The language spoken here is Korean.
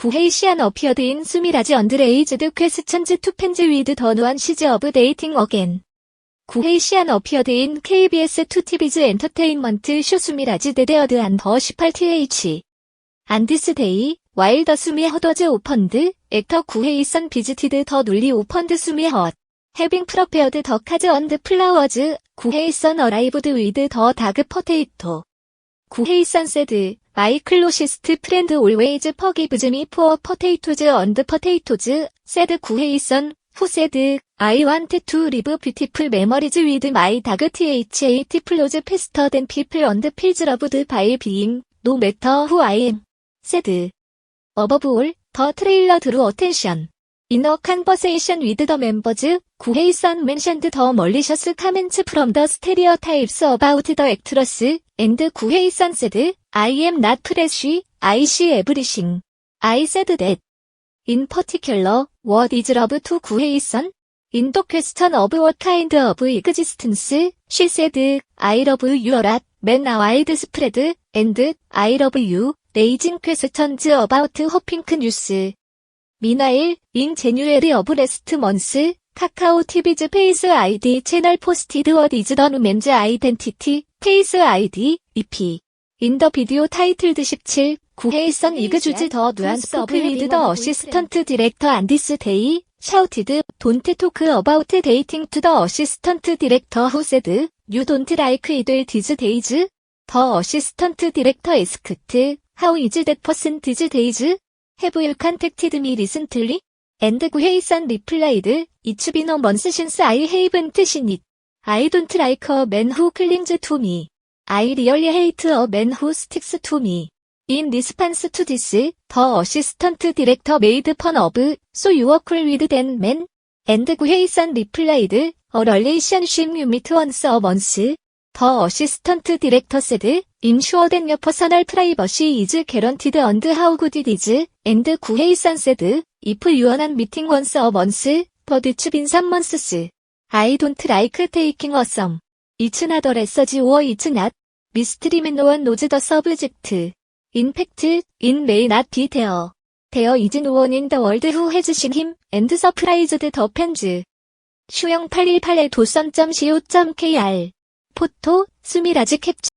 구헤이시안 어피어드 인 수미라지 언드레이즈드 퀘스천즈 투펜즈 위드 더누한 시즈 오브 데이팅 어겐. 구헤이시안 어피어드 인 KBS 투티비즈 엔터테인먼트 쇼 수미라지 데데어드 안더 18th. 안디스 데이, 와일더 수미 허더즈 오펀드, 액터 구헤이선 비지티드 더 눌리 오펀드 수미 헛. 해빙 프로페어드 더 카즈 언드 플라워즈, 구헤이선 어라이브드 위드 더 다그 포테이토. 구헤이 선 세드, 마이 클로시스트 프렌드 올웨이즈 퍼기브즈 미 포어 포테이토즈 언드 포테이토즈, 세드 구헤이 선, 후세드, I want to live beautiful memories with my dog THAT 플로즈 faster than people and feels loved by being, no matter who I am. 세드. The trailer drew attention. In a conversation with the members, 구헤이선 mentioned the malicious comments from the stereotypes about the actress, and 구헤이선 said, I am not fresh, I see everything. I said that. In particular, what is love to 구헤이선? In the question of what kind of existence, she said, I love you a lot, man widespread, and I love you, raising questions about her pink news. Meanwhile, in January of last month, Kakao TV's Face ID channel posted what is the woman's identity, Face ID, EP. In the video titled 17, 구헤이선 이그주즈 더 누안스 오브 위드 더 어시스턴트 디렉터 안디스 데이, shouted, don't talk about dating to the assistant director who said, you don't like it these days? The assistant director asked, how is that person these days? Have you contacted me recently? And been a month since I haven't seen it. I don't like a man who clings to me. I really hate a man who sticks to me. In response to this, the assistant director made fun of, so you are cool with that man? And 구헤이선 replied, a relationship you meet once a month. The assistant director said, I'm sure that your personal privacy is guaranteed and how good it is. And 구헤이선 said, if you are not meeting once a month, but it's been some months. I don't like taking a some. It's not a research or it's not. No one knows the subject. In fact, it may not be there. There is no one in the world who has seen him and surprised the fans. 슈영 818의 도선.co.kr 포토, 수미라지 캡처